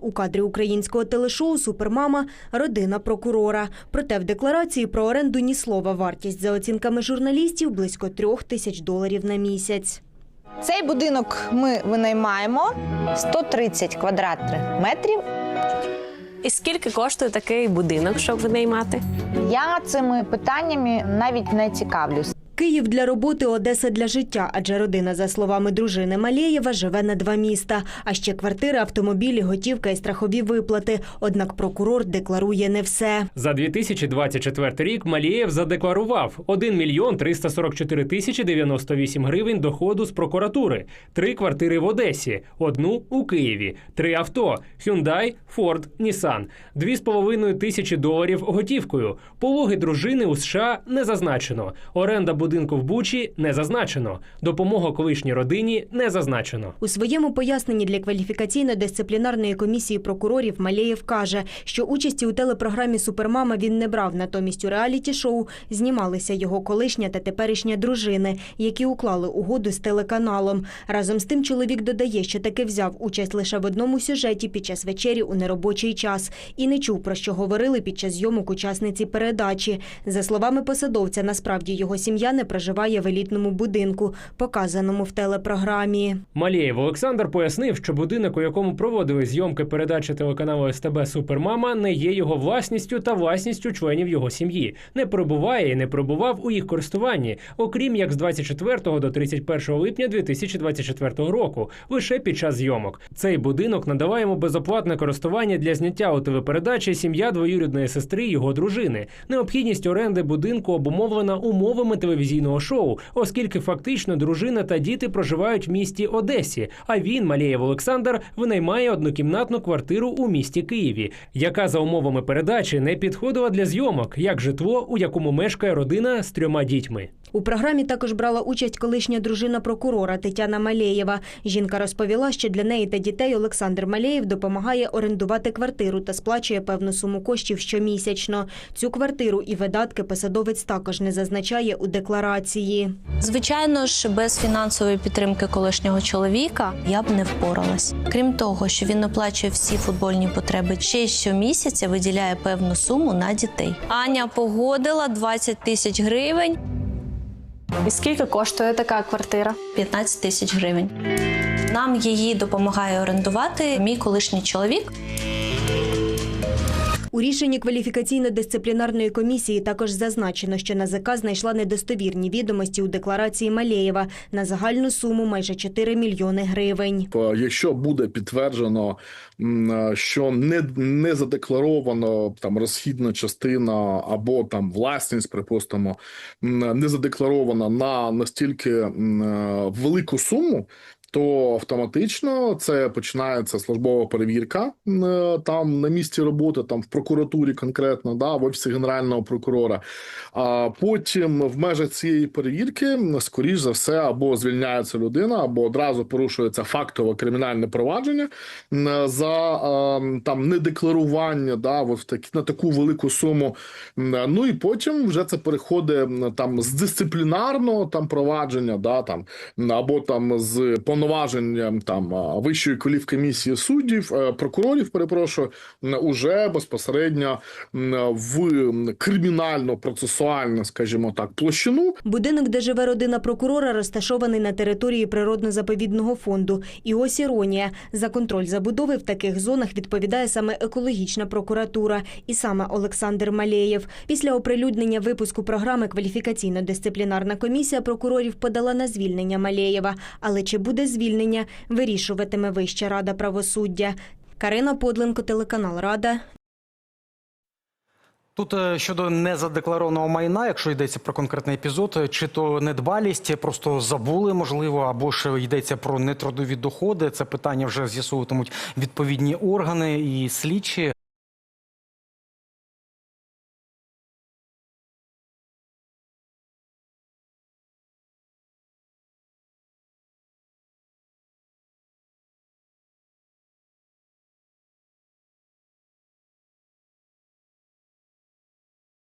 У кадрі українського телешоу Супермама родина прокурора. Проте в декларації про оренду ні слова вартість за оцінками журналістів близько трьох тисяч доларів на місяць. Цей будинок ми винаймаємо 130 квадратних метрів. І скільки коштує такий будинок, щоб винаймати? Я цими питаннями навіть не цікавлюсь. Київ для роботи, Одеса для життя, адже родина, за словами дружини Малєєва, живе на два міста. А ще квартири, автомобілі, готівка і страхові виплати. Однак прокурор декларує не все. За 2024 рік Малієв задекларував 1 мільйон 344 тисячі 98 гривень доходу з прокуратури, три квартири в Одесі, одну у Києві, три авто Hyundai, Ford, Nissan, 2,5 тисячі доларів готівкою. Пологи дружини у США не зазначено. Оренда будинку в Бучі не зазначено. Допомога колишній родині не зазначено. У своєму поясненні для кваліфікаційно-дисциплінарної комісії прокурорів Малєєв каже, що участі у телепрограмі Супермама він не брав. Натомість у реаліті-шоу знімалися його колишня та теперішня дружини, які уклали угоду з телеканалом. Разом з тим чоловік додає, що таки взяв участь лише в одному сюжеті під час вечері у неробочий час і не чув про що говорили під час зйомок учасниці передачі. За словами посадовця, насправді його сім'я не проживає в елітному будинку, показаному в телепрограмі. Малєєв Олександр пояснив, що будинок, у якому проводили зйомки передачі телеканалу СТБ Супермама, не є його власністю та власністю членів його сім'ї. Не перебуває і не перебував у їх користуванні, окрім як з 24 до 31 липня 2024 року, лише під час зйомок. Цей будинок надала йому безоплатне користування для зняття у телепередачі сім'я двоюрідної сестри його дружини. Необхідність оренди будинку обумовлена умовами телевізійного шоу, оскільки фактично дружина та діти проживають в місті Одесі. А він, Малєєв Олександр, винаймає однокімнатну квартиру у місті Києві, яка за умовами передачі не підходила для зйомок, як житло, у якому мешкає родина з трьома дітьми. У програмі також брала участь колишня дружина прокурора Тетяна Малєєва. Жінка розповіла, що для неї та дітей Олександр Малєєв допомагає орендувати квартиру та сплачує певну суму коштів щомісячно. Цю квартиру і видатки посадовець також не зазначає у декларації. Звичайно ж, без фінансової підтримки колишнього чоловіка я б не впоралась. Крім того, що він оплачує всі футбольні потреби, ще щомісяця виділяє певну суму на дітей. Аня погодила 20 тисяч гривень, І скільки коштує така квартира? 15 тисяч гривень. Нам її допомагає орендувати мій колишній чоловік. У рішенні кваліфікаційно-дисциплінарної комісії також зазначено, що НАЗК знайшла недостовірні відомості у декларації Малєєва на загальну суму майже 4 мільйони гривень. Е, Якщо буде підтверджено, е, що не, не задекларовано там розхідна частина або там власність, припустимо, не задекларована на настільки е, велику суму. То автоматично це починається службова перевірка е, там на місці роботи, там в прокуратурі конкретно, да, в офісі генерального прокурора. А потім в межах цієї перевірки, скоріш за все, або звільняється людина, або одразу порушується фактове кримінальне провадження за е, там недекларування, да, в такі на таку велику суму. Ну і потім вже це переходить там з дисциплінарного там провадження, да, там або там з повноваженням там вищої кваліфкомісії суддів, е, прокурорів, перепрошую, уже безпосередньо в кримінально-процесуальну, скажімо так, площину Будинок, де живе родина прокурора, розташований на території природно-заповідного фонду. І ось іронія. За контроль забудови в таких зонах відповідає саме екологічна прокуратура. І саме Олександр Малєєв. Після оприлюднення випуску програми кваліфікаційно-дисциплінарна комісія прокурорів подала на звільнення Малєєва. Але чи буде звільнення, вирішуватиме Вища рада правосуддя. Карина Подленко, телеканал Рада. Тут е, щодо незадекларованого майна, якщо йдеться про конкретний епізод, е, чи то недбалість, просто забули, можливо, або ж йдеться про нетрудові доходи. Це питання вже з'ясовуватимуть відповідні органи і слідчі.